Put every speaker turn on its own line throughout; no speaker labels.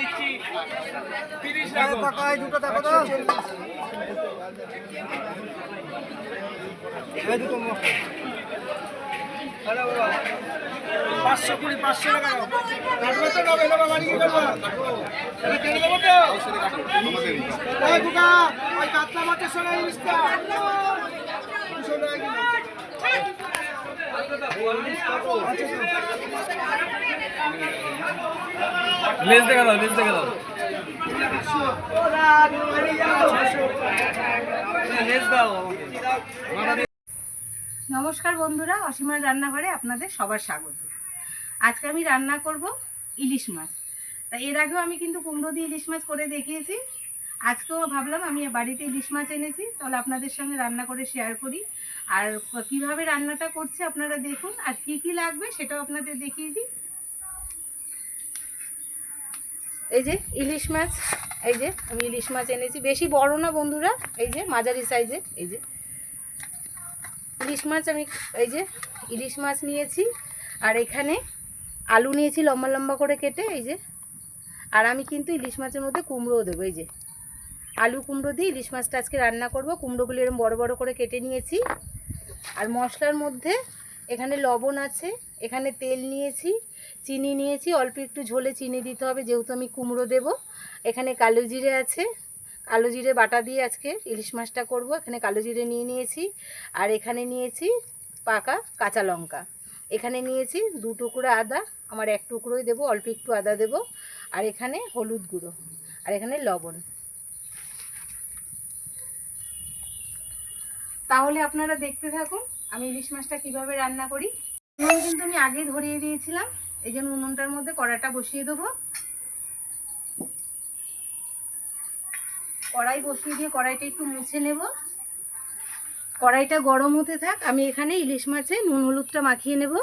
দিচ্ছি তিরিশ।
আরে পাঁচশো কুড়ি পাঁচশো টাকা। কাটবে তো নেবে, নেবে, বাড়ি গিয়ে করবে। কেটে দেবো তো? ওই দুটা, ওই কাতলা মাছের সঙ্গে ইলিশটা।
দেখা দাও দেখা দাও আমাকে।
নমস্কার বন্ধুরা, অসীমার রান্নাঘরে আপনাদের সবার স্বাগত। আজকে আমি রান্না করব ইলিশ মাছ। তা এর আগেও আমি কিন্তু কুমড়ো দিয়ে ইলিশ মাছ করে দেখিয়েছি। আজকেও ভাবলাম আমি বাড়িতে ইলিশ মাছ এনেছি, তাহলে আপনাদের সঙ্গে রান্না করে শেয়ার করি। আর কীভাবে রান্নাটা করছি আপনারা দেখুন, আর কি কি লাগবে সেটাও আপনাদের দেখিয়ে দিই। এই যে ইলিশ মাছ, এই যে আমি ইলিশ মাছ এনেছি। বেশি বড় না বন্ধুরা, এই যে মাঝারি সাইজের, এই যে। ইলিশ মাছ আমি, এই যে ইলিশ মাছ নিয়েছি, আর এখানে আলু নিয়েছি লম্বা লম্বা করে কেটে, এই যে। আর আমি কিন্তু ইলিশ মাছের মধ্যে কুমড়োও দেবো, এই যে। আলু কুমড়ো দিয়ে ইলিশ মাছটা আজকে রান্না করব। কুমড়োগুলো এরকম বড় বড় করে কেটে নিয়েছি। আর মশলার মধ্যে এখানে লবণ আছে, এখানে তেল নিয়েছি, চিনি নিয়েছি, অল্প একটু ঝোলে চিনি দিতে হবে যেহেতু আমি কুমড়ো দেব। এখানে কালো জিরে আছে, কালো জিরে বাটা দিয়ে আজকে ইলিশ মাছটা করব। এখানে কালো জিরে নিয়ে নিয়েছি, আর এখানে নিয়েছি পাকা কাঁচা লঙ্কা। এখানে নিয়েছি দু টুকরো আদা, আমার এক টুকরোই দেবো, অল্প একটু আদা দেবো। আর এখানে হলুদ গুঁড়ো, আর এখানে লবণ। তাহলে আপনারা দেখতে থাকুন আমি ইলিশ মাছটা কীভাবে রান্না করি। নুন কিন্তু আমি আগেই ধরিয়ে দিয়েছিলাম। এই জন্য উনুনটার মধ্যে কড়াটা বসিয়ে দেবো। কড়াই বসিয়ে দিয়ে কড়াইটা একটু মুছে নেব। কড়াইটা গরম হতে থাক, আমি এখানে ইলিশ মাছে নুন হলুদটা মাখিয়ে নেব।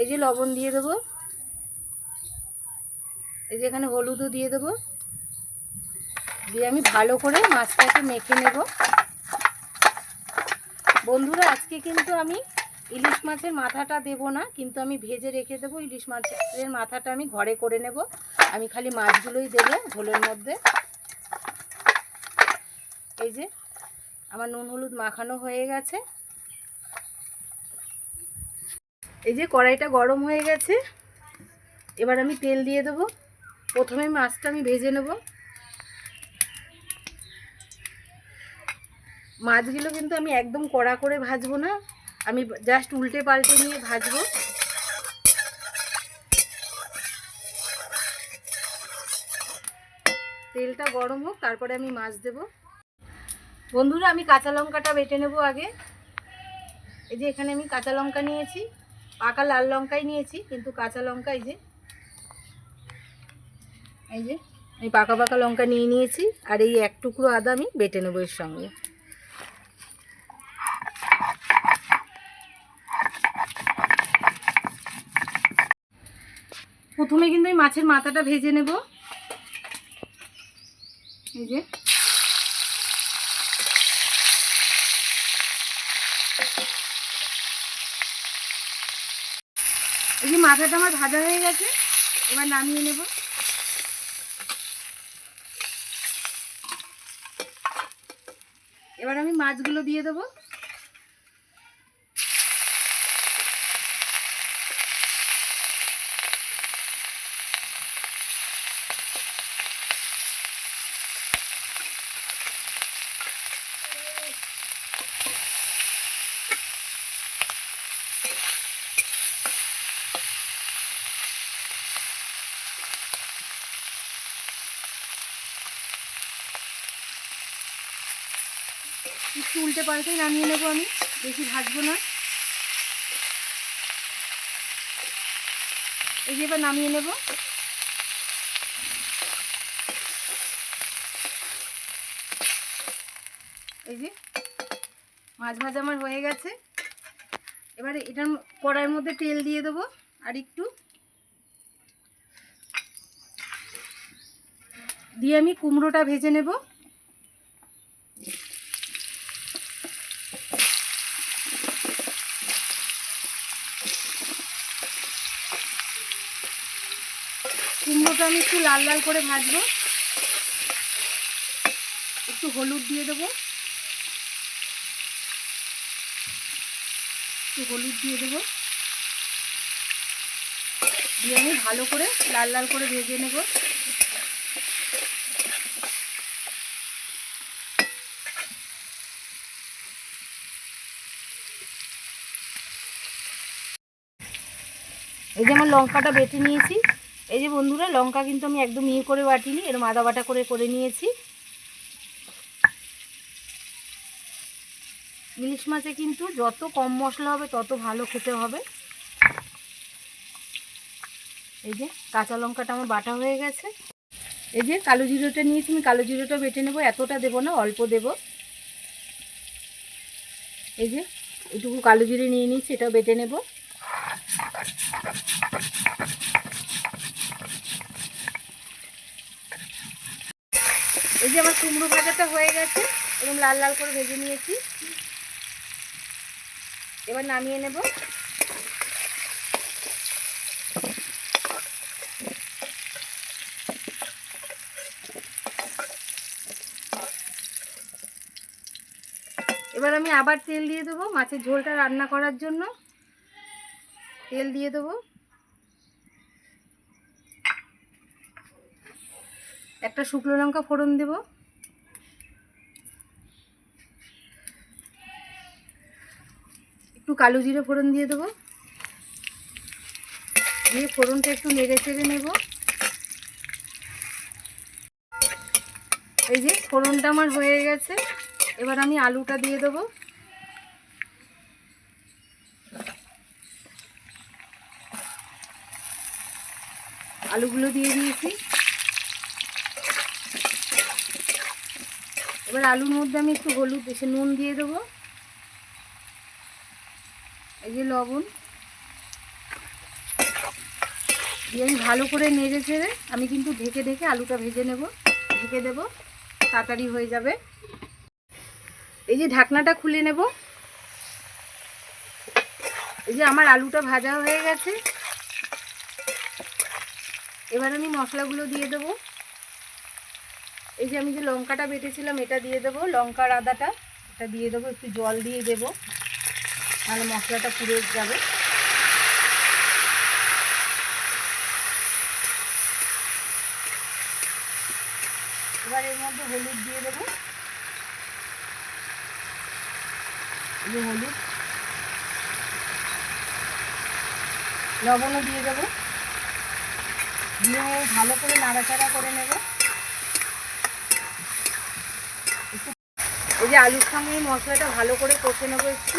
এই যে লবণ দিয়ে দেবো। এই যে এখানে হলুদও দিয়ে দেবো। দিয়ে আমি ভালো করে মাছটাকে মেখে নেব। বন্ধুরা, আজকে কিন্তু আমি ইলিশ মাছের মাথাটা দেব না, কিন্তু আমি ভেজে রেখে দেবো। ইলিশ মাছের মাথাটা আমি ঘরে করে নেব। আমি খালি মাছগুলোই দেবো ঝোলের মধ্যে। এই যে, আমার নুন হলুদ মাখানো হয়ে গেছে। এই যে, কড়াইটা গরম হয়ে গেছে। এবার আমি তেল দিয়ে দেবো। প্রথমে মাছটা আমি ভেজে নেব। মাছগুলো কিন্তু আমি একদম কড়া করে ভাজবো না। আমি জাস্ট উল্টে পাল্টে নিয়ে ভাজবো। তেলটা গরম হোক, তারপরে আমি মাছ দেব। বন্ধুরা, আমি কাঁচা লঙ্কাটা বেটে নেব আগে। এই যে এখানে আমি কাঁচা লঙ্কা নিয়েছি, পাকা লাল লঙ্কাই নিয়েছি, কিন্তু কাঁচা লঙ্কা এই যে এই যে আমি পাকা পাকা লঙ্কা নিয়ে নিয়েছি, আর এই এক টুকরো আদা আমি বেটে নেব এর সঙ্গে। প্রথমে কিন্তু আমি মাছের মাথাটা ভেজে নেব। এই যে। এই যে মাথাটা আমার ভাজা হয়ে গেছে, এবার নামিয়ে নেব। এবার আমি মাছগুলো দিয়ে দেবো। একটু উল্টে পাল্টেই নামিয়ে নেব আমি, বেশি ভাজবো না। এই যে এবার নামিয়ে নেব। এই যে, মাছ ভাজা আমার হয়ে গেছে। এবারে এটার কড়াইয়ের মধ্যে তেল দিয়ে দেবো, আর একটু। দিয়ে আমি কুমড়োটা ভেজে নেব কুমড়োটা আমি একটু লাল লাল করে ভাজবো। একটু হলুদ দিয়ে দেবো। একটু হলুদ দিয়ে দেবো। দিয়ে আমি ভালো করে লাল লাল করে ভেজে নেব। এই যে আমার লঙ্কাটা বেটে নিয়েছি। এই যে বন্ধুরা, লঙ্কা কিন্তু আমি একদম ইয়ে করে বাটিনি এরকম আদা বাটা করে করে নিয়েছি। ইলিশ মাছে কিন্তু যত কম মশলা হবে, তত ভালো খেতে হবে। এই যে কাঁচা লঙ্কাটা আমার বাটা হয়ে গেছে। এই যে কালো জিরোটা নিয়েছি, আমি কালো জিরোটা বেটে নেব। এতটা দেবো না, অল্প দেব। এই যে এইটুকু কালো জিরে নিয়ে নিচ্ছি এটাও বেটে নেব। এই যে আমার কুমড়ো ভাজাটা হয়ে গেছে এবং লাল লাল করে ভেজে নিয়েছি। এবার নামিয়ে নেব। এবার আমি আবার তেল দিয়ে দেবো, মাছের ঝোলটা রান্না করার জন্য। তেল দিয়ে দেবো। একটা শুকনো লঙ্কা ফোড়ন দেব। একটু কালো জিরে ফোড়ন দিয়ে দেবো। দিয়ে ফোড়নটা একটু নেড়ে চেড়ে নেব। এই যে ফোড়নটা আমার হয়ে গেছে, এবার আমি আলুটা দিয়ে দেবো। আলুগুলো দিয়ে দিয়েছি। এবার আলুর মধ্যে আমি একটু হলুদ এসে নুন দিয়ে দেবো। এই যে লবণ। দিয়ে আমি ভালো করে নেড়ে চেড়ে আমি কিন্তু ঢেকে ঢেকে আলুটা ভেজে নেব। ঢেকে দেব, তাড়াতাড়ি হয়ে যাবে। এই যে ঢাকনাটা খুলে নেব। এই যে আমার আলুটা ভাজা হয়ে গেছে। এবার আমি মশলাগুলো দিয়ে দেবো। এই যে আমি যে লঙ্কাটা বেটেছিলাম, এটা দিয়ে দেবো। লঙ্কার আদাটা, এটা দিয়ে দেবো, একটু জল দিয়ে দেবো। তাহলে মশলাটা পুড়ে যাবে। এবার এর মধ্যে হলুদ দিয়ে দেবো। এই হলুদ। লবণও দিয়ে দেবো। দিয়ে ভালো করে নাড়াচাড়া করে নেব। এই যে আলুর সঙ্গে এই মশলাটা ভালো করে কষে নেব একটু।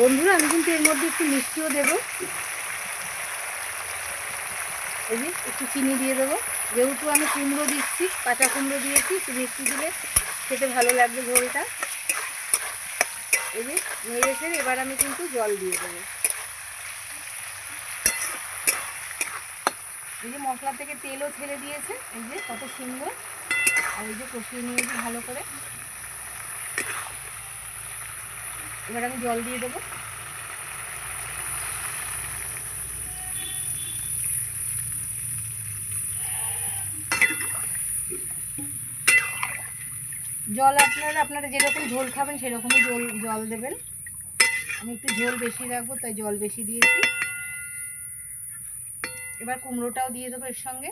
বন্ধুরা, আমি কিন্তু এর মধ্যে একটু মিষ্টিও দেবো। এই যে একটু চিনি দিয়ে দেবো। যেহেতু আমি কুমড়ো দিচ্ছি, কাঁচা কুমড়ো দিয়েছি, একটু মিষ্টি দিলে খেতে ভালো লাগবে ঝোলটা। এই যে নেড়েছে এবার আমি কিন্তু জল দিয়ে দেবো। এই যে মশলা থেকে তেলও ছেড়ে দিয়েছে, এই যে কত সুন্দর। আর এই যে কষিয়ে নিয়েছি ভালো করে। এবার আমি জল দিয়ে দেবো। জল আপনারা আপনারা যেরকম ঝোল খাবেন সেরকমই জল জল দেবেন। আমি একটু ঝোল বেশি রাখব, তাই জল বেশি দিয়েছি। এবার কুমড়োটাও দিয়ে দেবো এর সঙ্গে।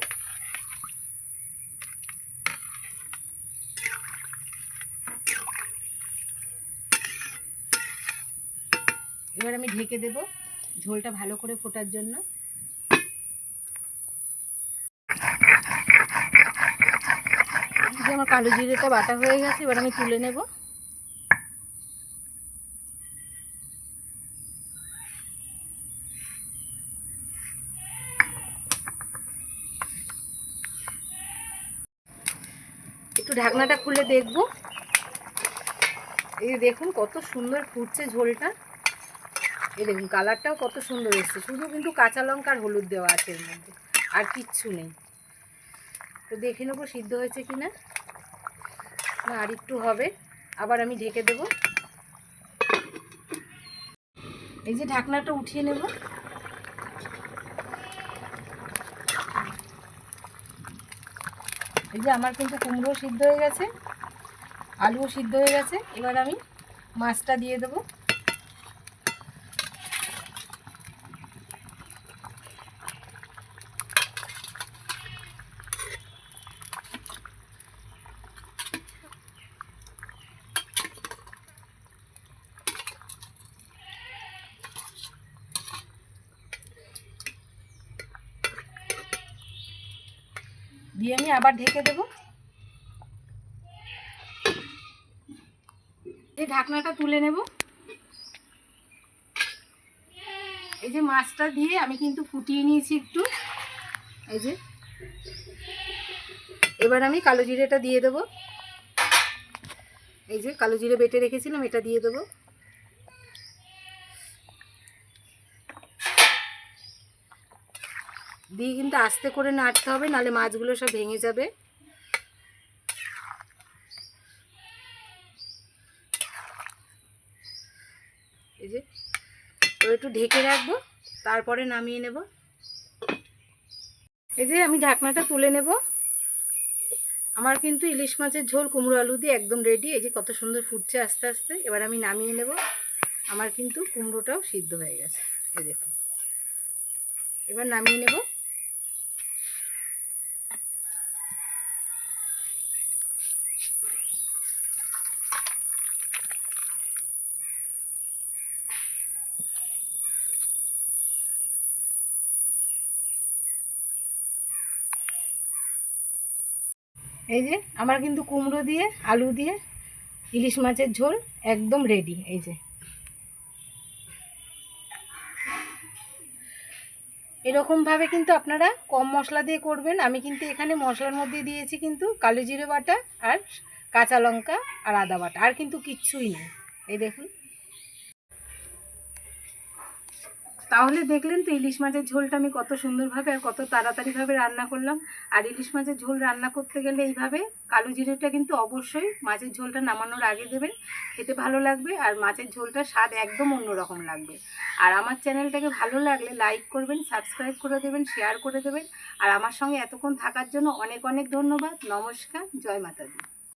এবার আমি ঢেকে দেব ঝোলটা ভালো করে ফোটার জন্য। আমার কালো জিরেটা বাটা হয়ে গেছে, এবার আমি তুলে নেব। একটু ঢাকনাটা খুলে দেখব। এই দেখুন কত সুন্দর ফুটছে ঝোলটা। এই দেখুন, কালারটাও কত সুন্দর এসছে। শুধু কিন্তু কাঁচা লঙ্কা আর হলুদ দেওয়া আছে এর মধ্যে, আর কিচ্ছু নেই। তো দেখে নেব সিদ্ধ হয়েছে কি না, আর একটু হবে। আবার আমি ঢেকে দেবো। এই যে ঢাকনাটা উঠিয়ে নেব। এই যে আমার কিন্তু কুমড়ো সিদ্ধ হয়ে গেছে, আলুও সিদ্ধ হয়ে গেছে। এবার আমি মাছটা দিয়ে দেবো। দিয়ে আমি আবার ঢেকে দেবো। এই ঢাকনাটা তুলে নেব। এই যে মাছটা দিয়ে আমি কিন্তু ফুটিয়ে নিয়েছি একটু। এই যে। এবার আমি কালো জিরেটা দিয়ে দেবো। এই যে কালো জিরে বেটে রেখেছিলাম, এটা দিয়ে দেবো। দিয়ে কিন্তু আস্তে করে নাড়তে হবে, নাহলে মাছগুলো সব ভেঙে যাবে। এই যে, এবার একটু ঢেকে রাখব, তারপরে নামিয়ে নেব। এই যে, আমি ঢাকনাটা তুলে নেব। আমার কিন্তু ইলিশ মাছের ঝোল কুমড়ো আলু দিয়ে একদম রেডি এই যে, কত সুন্দর ফুটছে আস্তে আস্তে। এবার আমি নামিয়ে নেব। আমার কিন্তু কুমড়োটাও সিদ্ধ হয়ে গেছে। এই দেখুন। এবার নামিয়ে নেব। এই যে, আমার কিন্তু কুমড়ো দিয়ে, আলু দিয়ে, ইলিশ মাছের ঝোল একদম রেডি এই যে। এরকমভাবে কিন্তু আপনারা কম মশলা দিয়ে করবেন। আমি কিন্তু এখানে মশলার মধ্যে দিয়েছি কিন্তু কালো জিরে বাটা আর কাঁচা লঙ্কা আর আদা বাটা, আর কিন্তু কিচ্ছুই নেই। এই দেখুন। তাহলে দেখলেন তো ইলিশ মাছের ঝোলটা আমি কত সুন্দরভাবে আর কত তাড়াতাড়িভাবে রান্না করলাম। আর ইলিশ মাছের ঝোল রান্না করতে গেলে এইভাবে কালো জিরেটা কিন্তু অবশ্যই মাছের ঝোলটা নামানোর আগে দেবেন, খেতে ভালো লাগবে আর মাছের ঝোলটা স্বাদ একদম অন্যরকম লাগবে। আর আমার চ্যানেলটাকে ভালো লাগলে লাইক করবেন, সাবস্ক্রাইব করে দেবেন, শেয়ার করে দেবেন। আর আমার সঙ্গে এতক্ষণ থাকার জন্য অনেক অনেক ধন্যবাদ। নমস্কার, জয় মাতাদি